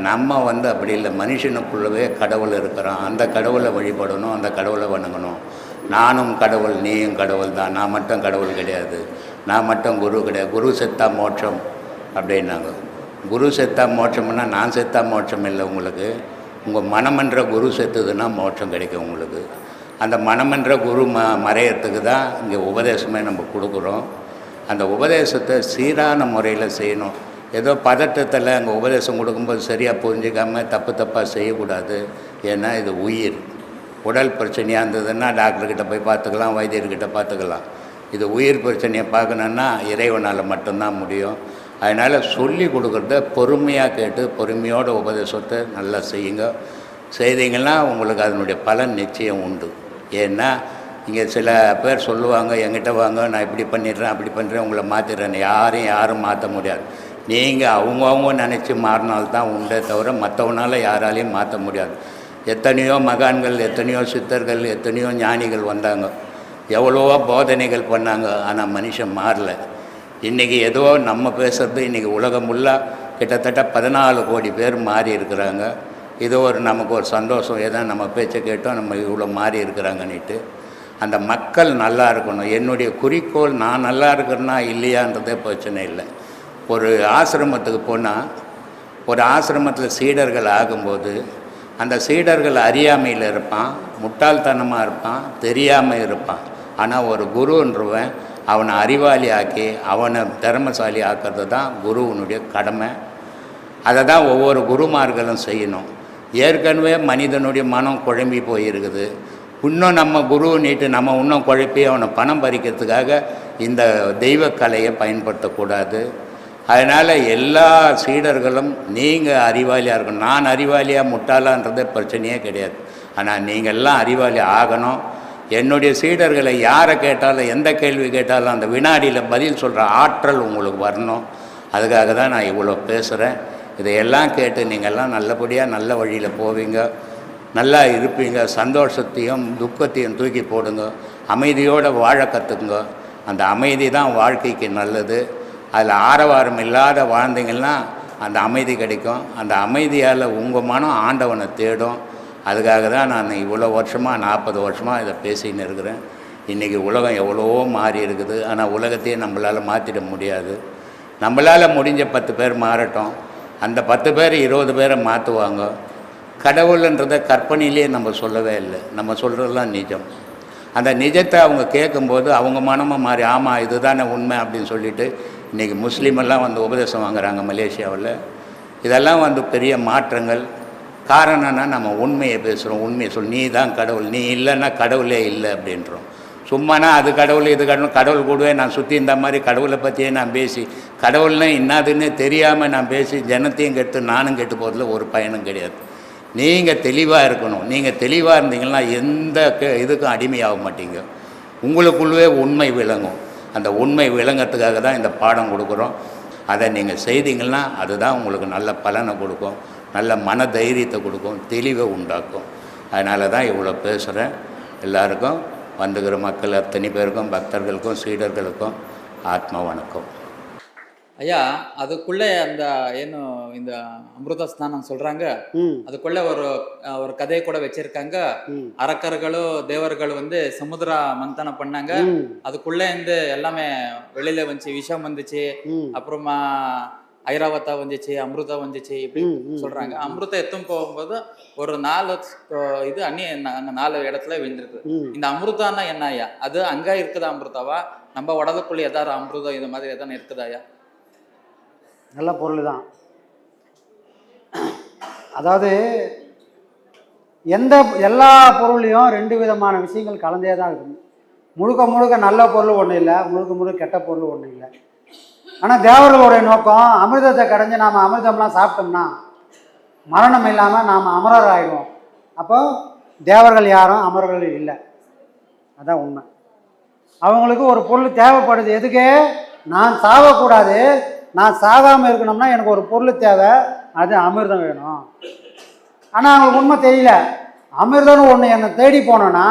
நம்ம வந்து அப்படி இல்லை. மனுஷனுக்குள்ளவே கடவுள் இருக்கிறான். அந்த கடவுளை வழிபடணும் அந்த கடவுளை வணங்கணும். நானும் கடவுள் நீயும் கடவுள் தான். நான் மட்டும் கடவுள் கிடையாது. நான் மட்டும் குரு கிடையாது. குரு செத்தா மோட்சம் அப்படின்னாங்க. குரு செத்தா மோட்சம்னா நான் செத்தா மோட்சம் இல்லை உங்களுக்கு. உங்கள் மனமன்ற குரு செத்துதுன்னா மோட்சம் கிடைக்கும் உங்களுக்கு. அந்த மனமன்ற குரு ம மறையத்துக்கு தான் இங்கே உபதேசமே நம்ம கொடுக்குறோம். அந்த உபதேசத்தை சீரான முறையில் செய்யணும். ஏதோ பதட்டத்தில் அங்கே உபதேசம் கொடுக்கும்போது சரியாக புரிஞ்சுக்காம தப்பு தப்பாக செய்யக்கூடாது. ஏன்னா இது உயிர். உடல் பிரச்சனையாக இருந்ததுன்னா டாக்டர்கிட்ட போய் பார்த்துக்கலாம் வைத்தியர்கிட்ட பார்த்துக்கலாம். இது உயிர் பிரச்சனையை பார்க்கணுன்னா இறைவனால் மட்டும்தான் முடியும். அதனால் சொல்லி கொடுக்குறத பொறுமையாக கேட்டு பொறுமையோட உபதேசத்தை நல்லா செய்யுங்க. செய்தீங்கன்னா உங்களுக்கு அதனுடைய பலன் நிச்சயம் உண்டு. ஏன்னா இங்கே சில பேர் சொல்லுவாங்க என்கிட்ட வாங்க நான் இப்படி பண்ணிடுறேன் அப்படி பண்ணுறேன் உங்களை மாற்றிடுறேன் யாரையும் யாரும் மாற்ற முடியாது. நீங்கள் அவங்கவுங்க நினச்சி மாறினால்தான் உண்டே தவிர மற்றவனால யாராலையும் மாற்ற முடியாது. எத்தனையோ மகான்கள் எத்தனையோ சித்தர்கள் எத்தனையோ ஞானிகள் வந்தாங்க. எவ்வளவோ போதனைகள் பண்ணாங்க. ஆனால் மனுஷன் மாறல. இன்றைக்கி ஏதோ நம்ம பேசுகிறது இன்றைக்கி உலகம் ஃபுல்லாக கிட்டத்தட்ட பதினாலு கோடி பேர் மாறி இருக்கிறாங்க. இது ஒரு நமக்கு ஒரு சந்தோஷம். ஏதோ நம்ம பேச்சை கேட்டோம் நம்ம இவ்வளோ மாறி இருக்கிறாங்கன்னுட்டு. அந்த மக்கள் நல்லா இருக்கணும். என்னுடைய குறிக்கோள் நான் நல்லா இருக்கிறேன்னா இல்லையான்றதே பிரச்சனை இல்லை. ஒரு ஆசிரமத்துக்கு போனால் ஒரு ஆசிரமத்தில் சீடர்கள் ஆகும்போது அந்த சீடர்கள் அறியாமையில் இருப்பான் முட்டாள்தனமாக இருப்பான் தெரியாமல் இருப்பான். ஆனால் ஒரு குருன்றவன் அவனை அறிவாளி ஆக்கி அவனை திறமசாலி ஆக்கிறது தான் குருவனுடைய கடமை. அதை தான் ஒவ்வொரு குருமார்களும் செய்யணும். ஏற்கனவே மனிதனுடைய மனம் குழம்பி போயிருக்குது. இன்னும் நம்ம குரு நீட்டு நம்ம இன்னும் குழப்பி அவனை பணம் பறிக்கிறதுக்காக இந்த தெய்வக்கலையை பயன்படுத்தக்கூடாது. அதனால் எல்லா சீடர்களும் நீங்கள் அறிவாளியாக இருக்கணும். நான் அறிவாளியாக முட்டாளான்றது பிரச்சனையே கிடையாது. ஆனால் நீங்கள்லாம் அறிவாளி ஆகணும். என்னுடைய சீடர்களை யாரை கேட்டாலும் எந்த கேள்வி கேட்டாலும் அந்த வினாடியில் பதில் சொல்கிற ஆற்றல் உங்களுக்கு வரணும். அதுக்காக தான் நான் இவ்வளோ பேசுகிறேன் இதையெல்லாம் கேட்டு நீங்கள்லாம் நல்லபடியாக நல்ல வழியில் போவீங்க. நல்லா இருப்பீங்க. சந்தோஷத்தையும் துக்கத்தையும் தூக்கி போடுங்க. அமைதியோடு வாழ கற்றுக்குங்க அந்த அமைதி தான் வாழ்க்கைக்கு நல்லது. அதில் ஆரவாரம் இல்லாத வாழ்ந்தீங்கன்னா அந்த அமைதி கிடைக்கும். அந்த அமைதியால் உங்கள் மனம் ஆண்டவனை தேடும். அதுக்காக தான் நான் இவ்வளோ வருஷமாக நாற்பது வருஷமாக இதை பேசின்னு இருக்கிறேன். இன்றைக்கி உலகம் எவ்வளவோ மாறி இருக்குது. ஆனால் உலகத்தையே நம்மளால் மாற்றிட முடியாது. நம்மளால் முடிஞ்ச பத்து பேர் மாறட்டும். அந்த பத்து பேர் இருபது பேரை மாற்றுவாங்க கடவுள்ன்றதை கற்பனையிலே நம்ம சொல்லவே இல்லை. நம்ம சொல்கிறதெல்லாம் நிஜம். அந்த நிஜத்தை அவங்க கேட்கும்போது அவங்க மனமும் மாறி ஆமாம் இதுதானே உண்மை அப்படின்னு சொல்லிட்டு இன்றைக்கி முஸ்லீமெல்லாம் வந்து உபதேசம் வாங்குறாங்க மலேசியாவில். இதெல்லாம் வந்து பெரிய மாற்றங்கள். காரணம்னா நம்ம உண்மையை பேசுகிறோம் உண்மையை சொல் நீ தான் கடவுள். நீ இல்லைன்னா கடவுளே இல்லை அப்படின்றோம். சும்மானா அது கடவுள் இது கடவுள் கடவுள் கூடவே நான் சுற்றி இந்த மாதிரி கடவுளை பற்றியே நான் பேசி கடவுள்னா இன்னாதுன்னு தெரியாமல் நான் பேசி ஜனத்தையும் கெட்டு நானும் கெட்டு போகிறதுல ஒரு பயனும் கிடையாது. நீங்கள் தெளிவாக இருக்கணும். நீங்கள் தெளிவாக இருந்தீங்கன்னா எந்த இதுக்கும் அடிமையாக மாட்டீங்க உங்களுக்குள்ளவே உண்மை விளங்கும். அந்த உண்மை விளங்கறதுக்காக தான் இந்த பாடம் கொடுக்குறோம். அதை நீங்கள் செய்தீங்கன்னா அதுதான் உங்களுக்கு நல்ல பலனை கொடுக்கும். நல்ல மன தைரியத்தை கொடுக்கும். தெளிவை உண்டாக்கும். அதனால தான் இவ்வளோ பேசுகிறேன் எல்லாருக்கும் வந்துக்கிற மக்கள் அத்தனை பேருக்கும் பக்தர்களுக்கும் சீடர்களுக்கும் ஆத்ம வணக்கம். ஐயா அதுக்குள்ளே அந்த ಏನು இந்த ಅಮೃತ ಸ್ನಾನ சொல்றாங்க ம் அதுக்குள்ள ஒரு அஹ், ஒரு கதையை கூட வச்சிருக்காங்க ம் அரக்கர்களும் தேவர்கள் வந்து சமுத்திர மந்தனம் பண்ணாங்க ம் அதுக்குள்ள இருந்து எல்லாமே வெளியில வந்துச்சு விஷம் வந்துச்சு ம் அப்புறமா ஐராவத்தா வந்துச்சு அமிர்தா வந்துச்சு இப்படி ம், ம், சொல்றாங்க அமிர்தம் எத்தும் போகும்போது ஒரு நாலு அஹ், இது அன்னி அங்க நாலு இடத்துல விழுந்திருக்கு ம் இந்த அமிர்தான்னா என்ன ஐயா அது அங்க இருக்குதா அமிர்தாவா நம்ம உடலுக்குள்ள ஏதாவது அமிர்தம் இது மாதிரி எதாவது இருக்குதா ஐயா நல்ல பொருள் தான். அதாவது எந்த எல்லா பொருள்லையும் ரெண்டு விதமான விஷயங்கள் கலந்தே தான் இருக்குது முழுக்க முழுக்க நல்ல பொருள் ஒன்றும் இல்லை முழுக்க முழுக்க கெட்ட பொருள் ஒன்றும் இல்லை. ஆனால் தேவர்களுடைய நோக்கம் அமிர்தத்தை கடைஞ்சு நாம் அமிர்தம்லாம் சாப்பிட்டோம்னா மரணம் இல்லாமல் நாம் அமரர் ஆயிடுவோம் அப்போ தேவர்கள் யாரும் அமரர்கள் இல்லை. அதான் உண்மை. அவங்களுக்கு ஒரு பொருள் தேவைப்படுது. எதுக்கு? நான் சாகக்கூடாது நான் சாகாமல் இருக்கணும்னா எனக்கு ஒரு பொருள் தேவை அது அமிர்தம் வேணும். ஆனால் அவங்களுக்கு உண்மை தெரியல. அமிர்தம்னு ஒன்று என்னை தேடி போனோன்னா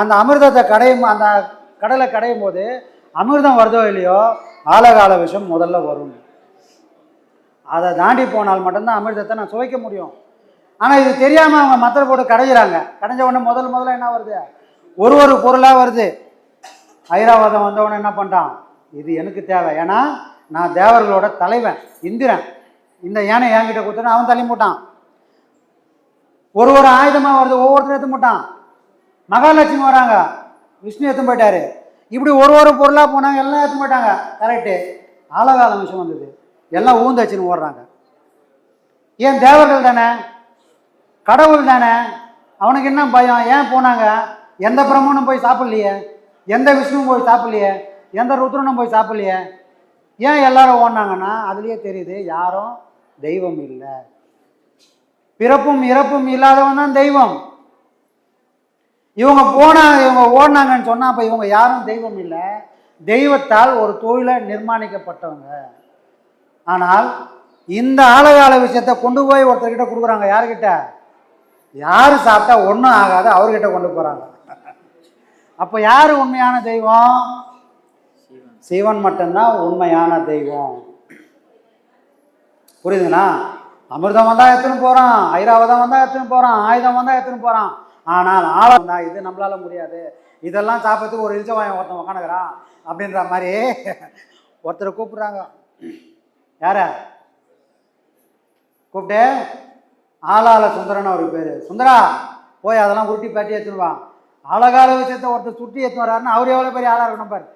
அந்த அமிர்தத்தை கடையும் அந்த கடலை கடையும் போது அமிர்தம் வருதோ இல்லையோ ஆழகால விஷம் முதல்ல வரும். அதை தாண்டி போனால் மட்டும்தான் அமிர்தத்தை நான் சுவைக்க முடியும். ஆனால் இது தெரியாமல் அவங்க மத்தல போட்டு கடைஞ்சிறாங்க கடைஞ்ச உடனே முதல் முதல்ல என்ன வருது? ஒரு ஒரு பொருளாக வருது. ஐராவதம் வந்தவொடனே என்ன பண்ணிட்டான்? இது எனக்கு தேவை. ஏன்னா நான் தேவர்களோட தலைவன் இந்திரன். இந்த யானை என்கிட்ட கொடுத்தோன்னு அவன் தள்ளி போட்டான். ஒரு ஒரு ஆயுதமாக வருது ஒவ்வொருத்தரும் எடுத்து போட்டான். மகாலட்சுமி வராங்க. விஷ்ணு எடுத்து போயிட்டாரு. இப்படி ஒரு ஒரு பொருளாக போனாங்க எல்லாம் எடுத்து போயிட்டாங்க. கரெக்டு ஆலகால விஷயம் வந்தது. எல்லாம் ஊந்தாச்சுன்னு ஓடுறாங்க. ஏன் தேவர்கள் தானே? கடவுள் தானே? அவனுக்கு என்ன பயம்? ஏன் போனாங்க? எந்த பிரம்மனும் போய் சாப்பிட்லையே? எந்த விஷ்ணுவும் போய் சாப்பிட்லையே? எந்த ருத்ரனும் போய் சாப்பிட்லையே? ஏன் எல்லாரும் ஓடினாங்கன்னா அதுலேயே தெரியுது யாரும் தெய்வம் இல்லை. பிறப்பும் இறப்பும் இல்லாதவன் தான் தெய்வம். இவங்க போனா இவங்க ஓடினாங்கன்னு சொன்னால் அப்போ இவங்க யாரும் தெய்வம் இல்லை. தெய்வத்தால் ஒரு தொழிலை நிர்மாணிக்கப்பட்டவங்க. ஆனால் இந்த ஆலகால விஷயத்தை கொண்டு போய் ஒருத்தர்கிட்ட கொடுக்குறாங்க யாருக்கிட்ட யார் சாப்பிட்டா ஒன்றும் ஆகாது அவர்கிட்ட கொண்டு போகிறாங்க அப்போ யார் உண்மையான தெய்வம்? சிவன் மட்டும்தான் உண்மையான தெய்வம். புரியுதுங்களா? அமிர்தம் வந்தால் எடுத்துன்னு போகிறான் ஐராவதம் வந்தால் எடுத்துன்னு போகிறான் ஆயுதம் வந்தால் எடுத்துன்னு போகிறான் ஆனால் ஆழம் தான் இது நம்மளால முடியாது. இதெல்லாம் சாப்பிட்றதுக்கு ஒரு இழிச்சவாயம் ஒருத்தன் உக்காணுக்கிறான் அப்படின்ற மாதிரி ஒருத்தரை கூப்பிட்றாங்க. யார? கூப்பிட்டு ஆளால சுந்தரன்னு ஒரு பேர். சுந்தரா போய் அதெல்லாம் உருட்டி பேட்டி எடுத்துன்னு வா. அழகால விஷயத்த ஒருத்தர் சுட்டி எடுத்து வர்றாருன்னு அவர் எவ்வளோ பெரிய ஆளாக இருக்கணும் பாரு.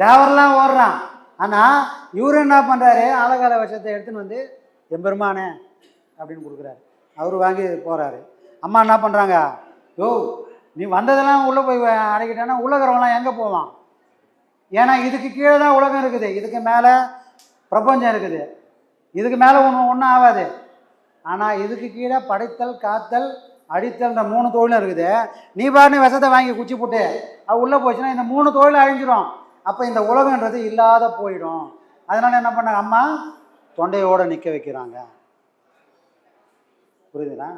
தேவரெல்லாம் ஓடுறான். ஆனால் இவரு என்ன பண்ணுறாரு ஆலகால விஷத்தை எடுத்துன்னு வந்து எம்பெருமானே அப்படின்னு கொடுக்குறாரு. அவர் வாங்கி போகிறாரு அம்மா என்ன பண்ணுறாங்க யோ நீ வந்ததெல்லாம் உள்ளே போய் அடைக்கிட்டேன்னா உலகிறவங்களாம் எங்கே போவான்? ஏன்னா இதுக்கு கீழே தான் உலகம் இருக்குது. இதுக்கு மேலே பிரபஞ்சம் இருக்குது. இதுக்கு மேலே ஒன்று ஒன்றும் ஆகாது. ஆனால் இதுக்கு கீழே படைத்தல் காத்தல் அடித்தல்ன்ற மூணு தொழிலும் இருக்குது. நீ பாருன்னு விஷத்தை வாங்கி குச்சி போட்டு அது உள்ளே போச்சுன்னா இந்த மூணு தொழில் அழிஞ்சிரும். அப்போ இந்த உலகன்றது இல்லாத போயிடும். அதனால என்ன பண்ணாங்க? அம்மா தொண்டையோடு நிற்க வைக்கிறாங்க. புரியுதுங்களா?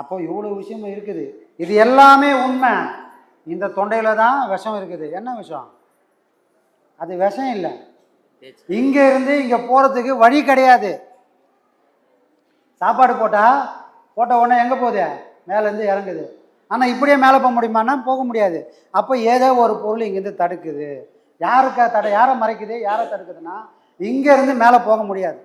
அப்போ இவ்வளோ விஷயம் இருக்குது. இது எல்லாமே உண்மை. இந்த தொண்டையில் தான் விஷம் இருக்குது. என்ன விஷம்? அது விஷம் இல்லை. இங்கே இருந்து இங்கே போகிறதுக்கு வழி கிடையாது. சாப்பாடு போட்டால் போட்ட உடனே எங்கே போகுது? மேலேருந்து இறங்குது. ஆனால் இப்படியே மேலே போக முடியுமான்னா போக முடியாது. அப்போ ஏதோ ஒரு பொருள் இங்கேருந்து தடுக்குது. யாருக்கு தடை யாரை மறைக்குது யாரை தடுக்குதுன்னா இங்கேருந்து மேலே போக முடியாது.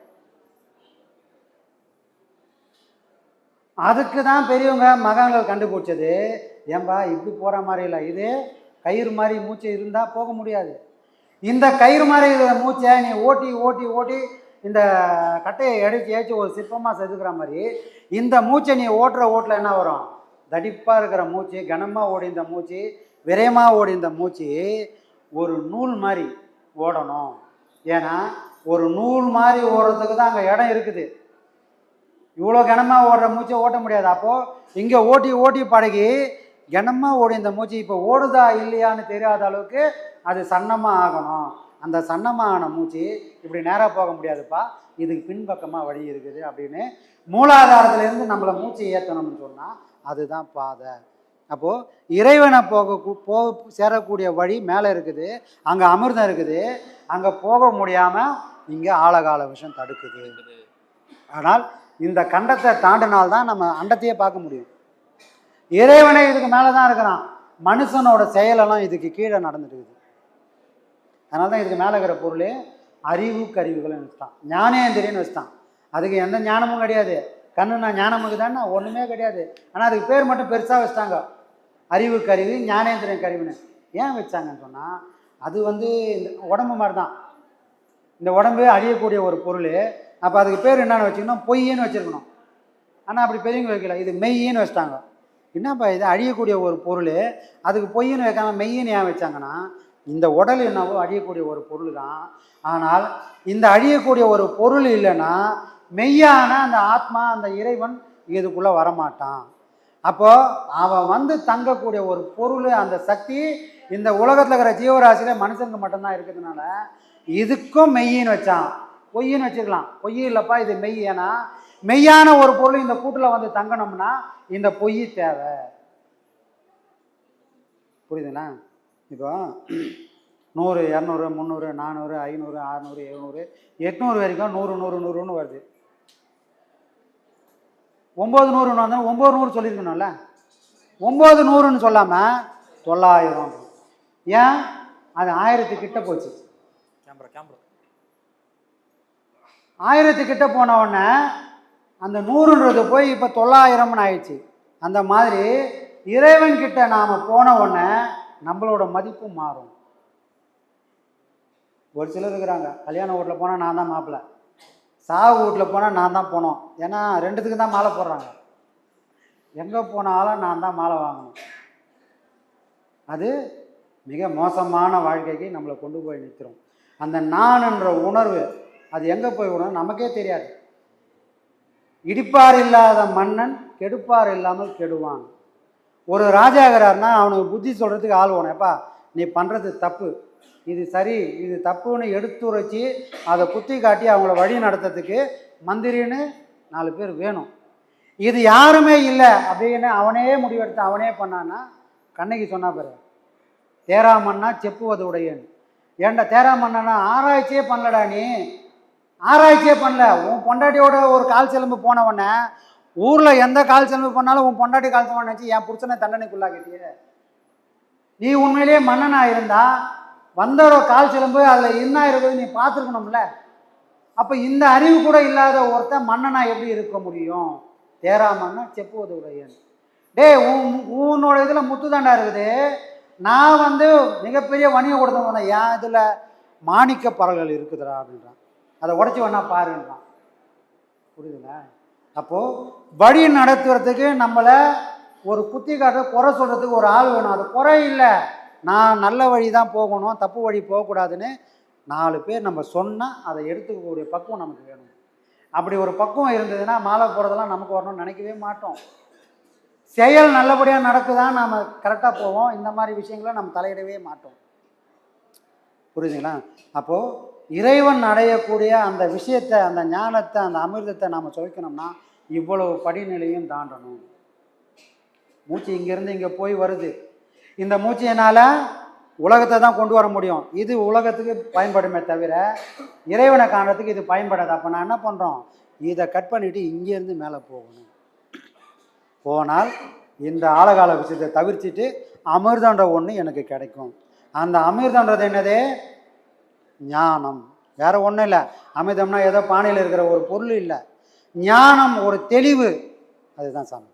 அதுக்கு தான் பெரியவங்க மகான்கள் கண்டுபிடிச்சது. ஏன்பா இப்படி போகிற மாதிரி இல்லை. இது கயிறு மாதிரி மூச்சு இருந்தால் போக முடியாது. இந்த கயிறு மாதிரி இருக்கிற மூச்சை நீ ஓட்டி ஓட்டி ஓட்டி இந்த கட்டையை எடுத்து ஏச்சு ஒரு சிற்பமாக செதுக்கிற மாதிரி இந்த மூச்சை நீ ஓட்டுற ஓட்டில் என்ன வரும்? தடிப்பாக இருக்கிற மூச்சு கனமாக ஓடி இந்த மூச்சு விரயமாக ஓடி இந்த மூச்சு ஒரு நூல் மாதிரி ஓடணும். ஏன்னா ஒரு நூல் மாதிரி ஓடுறதுக்கு தான் அங்கே இடம் இருக்குது. இவ்வளோ கனமாக ஓடுற மூச்சை ஓட்ட முடியாது. அப்போது இங்கே ஓட்டி ஓட்டி பழகி கனமாக ஓடி இந்த மூச்சு. இப்போ ஓடுதா இல்லையான்னு தெரியாத அளவுக்கு அது சன்னமாக ஆகணும். அந்த சன்னமாக ஆன மூச்சு இப்படி நேராக போக முடியாதுப்பா. இதுக்கு பின்பக்கமாக வழி இருக்குது அப்படின்னு மூலாதாரத்துலேருந்து நம்மளை மூச்சை ஏற்றணும்னு சொன்னால் அதுதான் பாதை. அப்போது இறைவனை போக போ சேரக்கூடிய வழி மேலே இருக்குது அங்கே அமிர்தம் இருக்குது அங்கே போக முடியாமல் இங்கே ஆழகால விஷயம் தடுக்குது. ஆனால் இந்த கண்டத்தை தாண்டினால்தான் நம்ம அண்டத்தையே பார்க்க முடியும். இறைவனே இதுக்கு மேலே தான் இருக்கிறான். மனுஷனோட செயலெல்லாம் இதுக்கு கீழே நடந்துருக்குது அதனால தான் இதுக்கு மேலே இருக்கிற பொருள் அறிவு கருவிகள்னு வச்சுட்டான். ஞானேந்திரியன்னு வச்சுட்டான். அதுக்கு எந்த ஞானமும் கிடையாது. கண்ணுனா ஞானமுக்கு தானே ஒன்றுமே கிடையாது. ஆனால் அதுக்கு பேர் மட்டும் பெருசாக வச்சுட்டாங்க. அறிவு கருவி ஞானேந்திரன் கருவின்னு ஏன் வச்சாங்கன்னு சொன்னால் அது வந்து இந்த உடம்பு மாதிரி தான் இந்த உடம்பு அழியக்கூடிய ஒரு பொருள். அப்போ அதுக்கு பேர் என்னென்னு வச்சுக்கணும் பொய்ன்னு வச்சுருக்கணும். ஆனால் அப்படி பெரியவங்க வைக்கல. இது மெய்யின்னு வச்சிட்டாங்க. என்னப்பா இது? அழியக்கூடிய ஒரு பொருள். அதுக்கு பொய்ன்னு வைக்காமல் மெய்யின்னு ஏன் வச்சாங்கன்னா இந்த உடல் என்னவோ அழியக்கூடிய ஒரு பொருள் தான் ஆனால் இந்த அழியக்கூடிய ஒரு பொருள் இல்லைன்னா மெய்யான அந்த ஆத்மா அந்த இறைவன் இதுக்குள்ளே வரமாட்டான். அப்போ அவன் வந்து தங்கக்கூடிய ஒரு பொருள் அந்த சக்தி இந்த உலகத்தில் இருக்கிற ஜீவராசியில மனுஷனுக்கு மட்டும்தான் இருக்கிறதுனால இதுக்கும் மெய்யின்னு வச்சான். பொய்ன்னு வச்சுக்கலாம். பொய் இல்லைப்பா இது மெய். ஏன்னா மெய்யான ஒரு பொருள் இந்த கூட்டில் வந்து தங்கணும்னா இந்த பொய் தேவை. புரியுதுங்களா? இப்போ நூறு இரநூறு முந்நூறு நானூறு ஐநூறு அறநூறு எழுநூறு எட்நூறு வரைக்கும் நூறு நூறு நூறுன்னு வருது. ஒம்பது நூறுன்னு வந்தால் ஒம்பது நூறு சொல்லியிருக்கணும்ல. ஒம்பது நூறுன்னு சொல்லாமல் தொள்ளாயிரம். ஏன்? அது ஆயிரத்து கிட்ட போச்சு. Camera camera. ஆயிரத்து கிட்ட போன உடனே அந்த நூறுன்றது போய் இப்போ தொள்ளாயிரம்னு ஆயிடுச்சு. அந்த மாதிரி இறைவன் கிட்ட நாம் போன உடனே நம்மளோட மதிப்பு மாறும். ஒரு சிலர் இருக்கிறாங்க. கல்யாண வீட்டில் போனால் நான் தான் மாப்பிள்ளை. சாவு வீட்டில் போனால் நான் தான் போனோம். ஏன்னா ரெண்டுத்துக்கு தான் மாலை போடுறாங்க. எங்கே போனாலும் நான் தான் மாலை வாங்கணும். அது மிக மோசமான வாழ்க்கைக்கு நம்மளை கொண்டு போய் நிற்கிறோம் அந்த நான்ன்ற உணர்வு அது எங்கே போய் உணர்வு நமக்கே தெரியாது. இடிப்பார் இல்லாத மன்னன் கெடுப்பார் இல்லாமல் கெடுவான். ஒரு ராஜாகிறார்னா அவனுக்கு புத்தி சொல்கிறதுக்கு ஆள் வேணும். எப்பா நீ பண்ணுறது தப்பு. இது சரி இது தப்புன்னு எடுத்துரைச்சி அதை குத்தி காட்டி அவங்கள வழி நடத்துறதுக்கு மந்திரின்னு நாலு பேர் வேணும். இது யாருமே இல்லை அப்படின்னு அவனே முடிவெடுத்து அவனே பண்ணான்னா கண்ணகி சொன்னா பாரு தேராமன்னா செப்புவது உடையன் ஏன்டா தேராமன்னா ஆராய்ச்சியே பண்ணலடா நீ. ஆராய்ச்சியே பண்ணல. உன் பொண்டாட்டியோட ஒரு கால் செலும்பு போனவொடனே ஊரில் எந்த கால் செலும்பு பண்ணாலும் உன் பொண்டாட்டி கால் செலம்பு நினச்சி என் புருஷனை தண்டனைக்குள்ளாக்கிட்டியே. நீ உண்மையிலேயே மன்னனாக இருந்தால் வந்தோட கால் சிலம்பு அதில் என்ன இருக்குது நீ பார்த்துருக்கணும்ல? அப்போ இந்த அறிவு கூட இல்லாத ஒருத்தன் மன்னனா எப்படி இருக்க முடியும்? தேராமன்னா செப்புவது உடையன் டேய் உன் உன்னோட இதில் முத்துதாண்டா இருக்குது. நான் வந்து மிகப்பெரிய வணிக கொடுத்த என் இதில் மாணிக்க பறல்கள் இருக்குதுடா அப்படின்றான். அதை உடச்சி வேணா பாருன்றான். புரியுதுங்களா? அப்போது வழி நடத்துறதுக்கு நம்மளை ஒரு குத்தி காட்ட குறை சொல்கிறதுக்கு ஒரு ஆள் வேணும். அது குறை இல்லை. நான் நல்ல வழி தான் போகணும் தப்பு வழி போகக்கூடாதுன்னு நாலு பேர் நம்ம சொன்னால் அதை எடுத்துக்கக்கூடிய பக்குவம் நமக்கு வேணும். அப்படி ஒரு பக்குவம் இருந்ததுன்னா மாலை போகிறதெல்லாம் நமக்கு வரணும்னு நினைக்கவே மாட்டோம். செயல் நல்லபடியாக நடக்குதான் நாம் கரெக்டாக போவோம் இந்த மாதிரி விஷயங்களை நம்ம தலையிடவே மாட்டோம். புரியுதுங்களா அப்போது இறைவன் அடையக்கூடிய அந்த விஷயத்தை அந்த ஞானத்தை அந்த அமிர்தத்தை நாம் சுவைக்கணும்னா இவ்வளவு படிநிலையும் தாண்டணும். மூச்சு இங்கேருந்து இங்கே போய் வருது. இந்த மூச்சு என்னால் உலகத்தை தான் கொண்டு வர முடியும். இது உலகத்துக்கு பயன்படுமே தவிர இறைவனை காண்றதுக்கு இது பயன்படாது. அப்போ நான் என்ன பண்ணுறோம் இதை கட் பண்ணிவிட்டு இங்கேருந்து மேலே போகணும். போனால் இந்த ஆழகால விஷயத்தை தவிர்த்துட்டு அமிர்தன்ற ஒன்று எனக்கு கிடைக்கும். அந்த அமிர்தன்றது என்னது? ஞானம். வேற ஒன்றும் இல்லை. அமிர்தம்னா ஏதோ பானையில் இருக்கிற ஒரு பொருள் இல்லை. ஞானம் ஒரு தெளிவு. அதுதான் சாமி.